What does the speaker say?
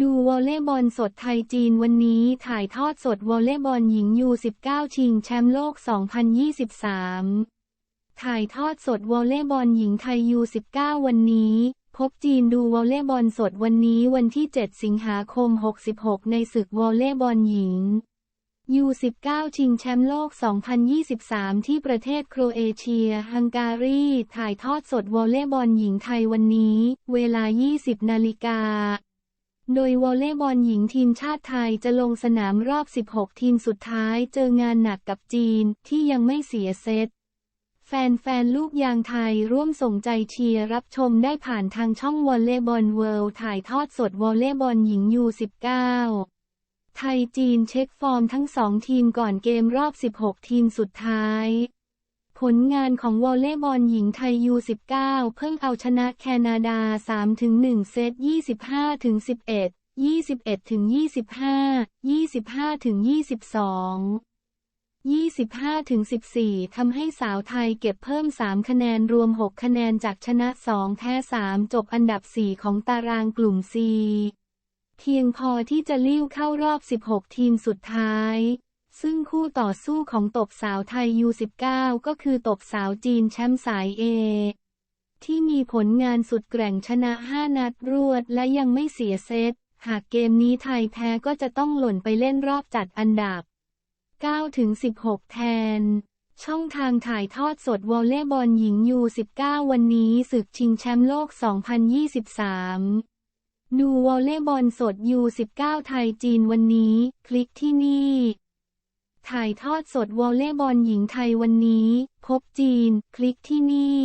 ดูวอลเลย์บอลสดไทยจีนวันนี้ถ่ายทอดสดวอลเลย์บอลหญิงยู 19 ชิงแชมป์โลก 2023 ถ่ายทอดสดวอลเลย์บอลหญิงไทยยู 19 วันนี้ พบจีนดูวอลเลย์บอลสดวันนี้วันที่ 7 สิงหาคม 66 ในศึกวอลเลย์บอลหญิง U19 ชิงแชมป์โลก 2023 ที่ประเทศโครเอเชีย ฮังการี ถ่ายทอดสดวอลเลย์บอลหญิงไทยวันนี้ เวลา 20 นาฬิกา โดยวอลเลย์บอลหญิงทีมชาติไทยจะลงสนามรอบ 16 ทีมสุดท้ายเจองานหนักกับจีนที่ยังไม่เสียเซต แฟนๆ ลูกยางไทยร่วมส่งใจเชียร์รับชมได้ผ่านทางช่องวอลเลย์บอลเวิลด์ถ่ายทอดสดวอลเลย์บอลหญิง U19 ไทยจีนเช็คฟอร์มทั้งสองทีมก่อนเกมรอบ 16 ทีมสุดท้าย ผลงานของวอลเลย์บอลหญิงไทย U19 เพิ่งเอาชนะแคนาดา 3-1 เซต 25-11 21-25 25-22 25-14 ทำให้สาวไทยเก็บเพิ่ม 3 คะแนนรวม 6 คะแนนจากชนะ 2 แพ้ 3 จบอันดับ 4 ของตารางกลุ่ม C เพียงพอที่จะลิ้วเข้ารอบ 16 ทีมสุดท้าย ซึ่งคู่ต่อสู้ของตบสาวไทย U19 ก็คือตบสาวจีนแชมป์สาย A ที่มีผลงานสุดแกร่งชนะ 5 นัดรวดและยังไม่เสียเซต หากเกมนี้ไทยแพ้ก็จะต้องหล่นไปเล่นรอบจัดอันดับ 9-16 แทน ช่องทางถ่ายทอดสดวอลเลย์บอลหญิง U19 วันนี้ศึกชิงแชมป์โลก 2023 ดูวอลเลย์บอลสด U19 ไทยจีนวันนี้ คลิกที่นี่ ถ่ายทอดสดวอลเลย์บอลหญิงไทยวันนี้ พบจีน คลิกที่นี่